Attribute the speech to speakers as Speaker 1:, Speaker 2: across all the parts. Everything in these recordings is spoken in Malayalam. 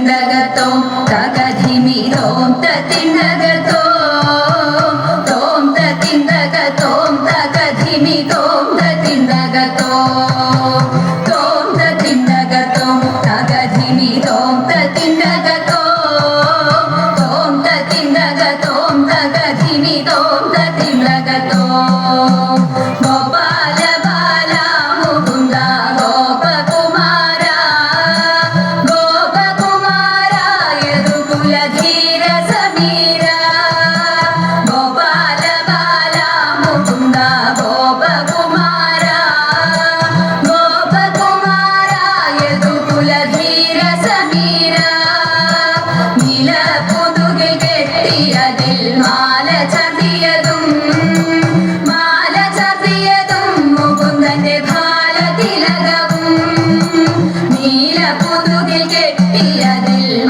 Speaker 1: ತಿಂದಗತೋ ತಗಧಿ ಮೀರೋಂತ ತಿಂದಗತೋ ತೋಂತ ತಿಂದಗತೋಂತ ಕಧಿ ಮೀರೋಂತ ತಿಂದಗತೋ ತೋಂತ ತಿಂದಗತೋ ತಗಧಿ ಮೀರೋಂತ ತಿಂದಗತೋ ತೋಂತ ತಿಂದಗತೋಂತ ಕಧಿ ಮೀರೋಂತ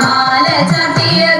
Speaker 1: മാല ചാർത്തിയ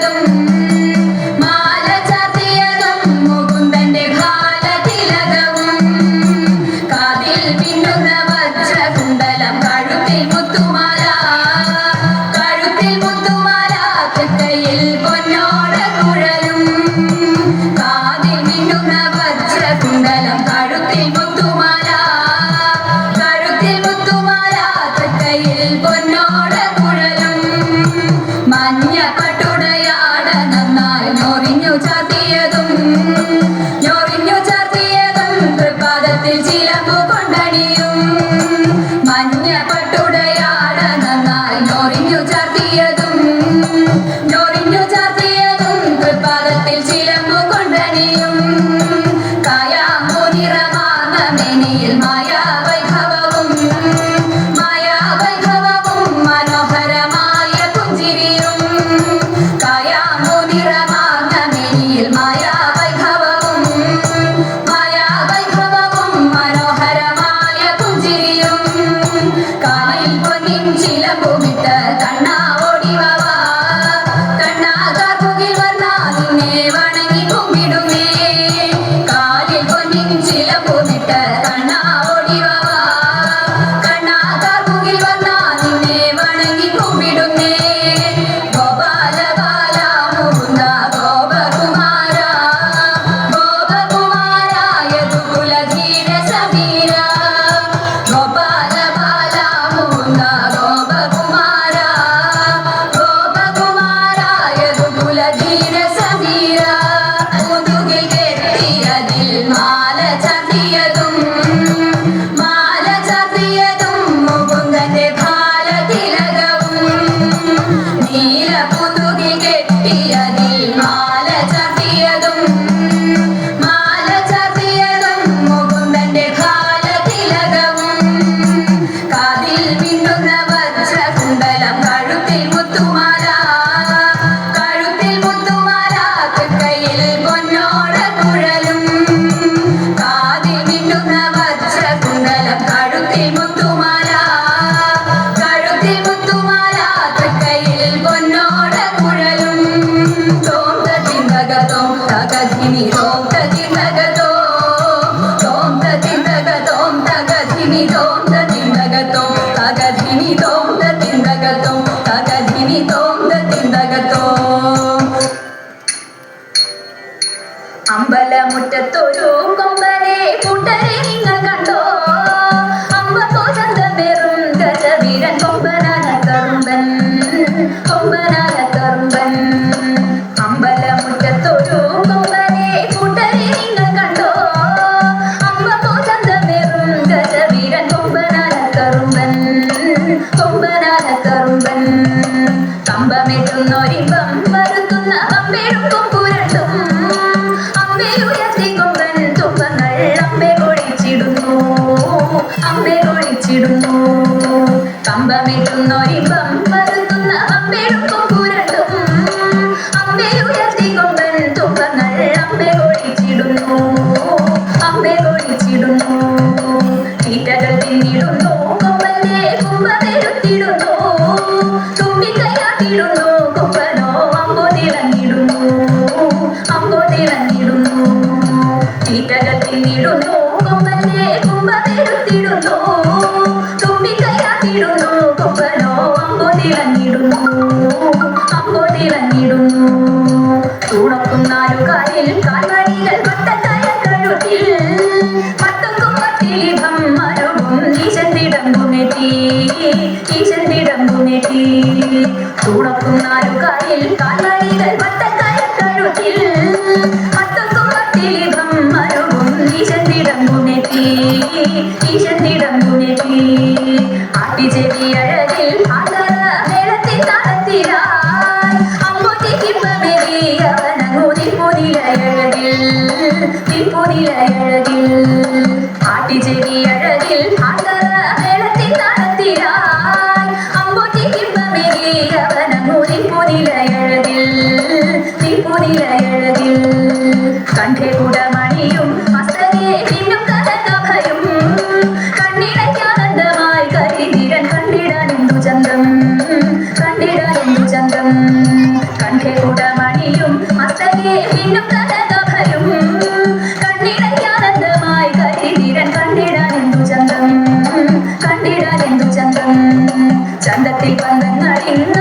Speaker 1: Bye. todo. കണ്ണിടുന്നു. കീട്ടകത്തിനിടുന്നു കൊമ്പന്റെ കുമ്പതിരുത്തിടുന്നു തുമ്പിക്കയാത്തിടുന്നു കൊമ്പനോ അമ്പൊതിളങ്ങിടുന്നു അമ്പൊതിളങ്ങിടുന്നു ചൂടക്കും നാലുകാലിൽ കാൽവഴികൾ പട്ടത്തായ കഴുത്തിൽ പട്ടക്കും പട്ടിലിഭം മരവും ഈശന്തിടമ്പുനെത്തി ഈശന്തിടമ്പുനെത്തി ചൂടക്കും നാലുകാലിൽ இன்பமெறி அவன் முதிமுதிலழகில் தின்புதிலழகில் ஆட்டி செடி அழகில் ஆட்டர மேளத்தின் நடத்தினாய் அம்போதி இன்பமெறி அவன் கண்டே கூட பந்தத்தில் பந்தங்கள்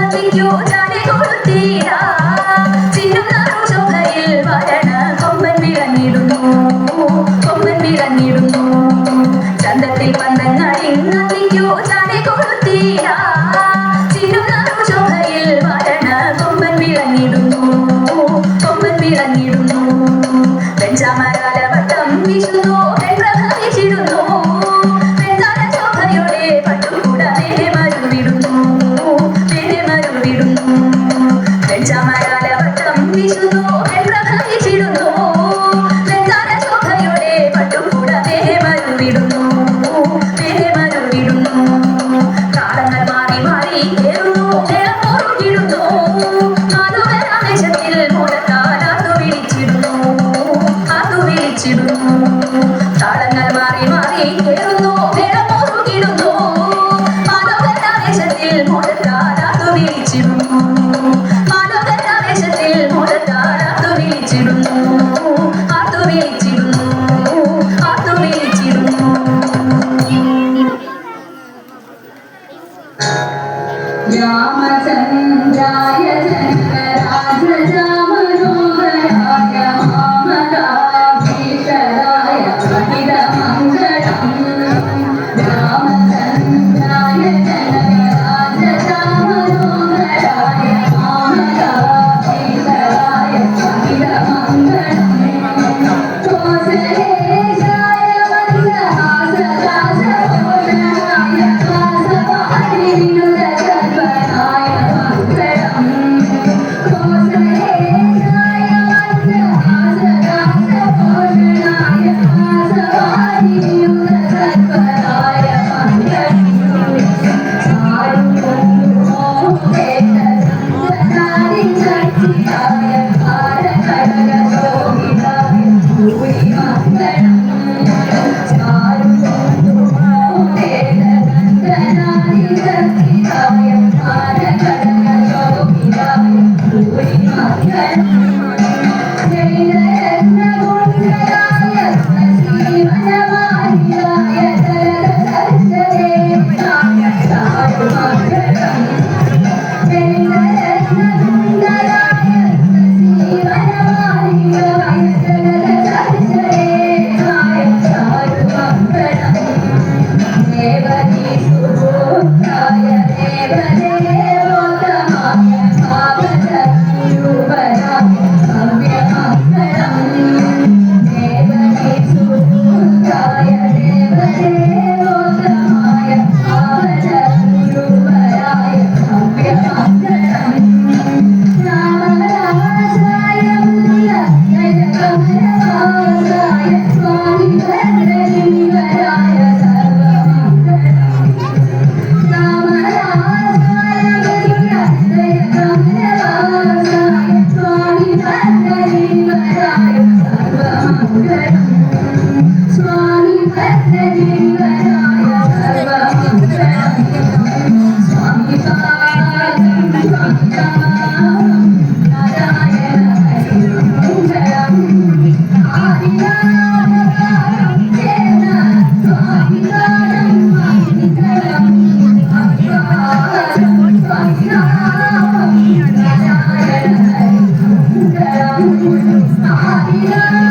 Speaker 1: 萨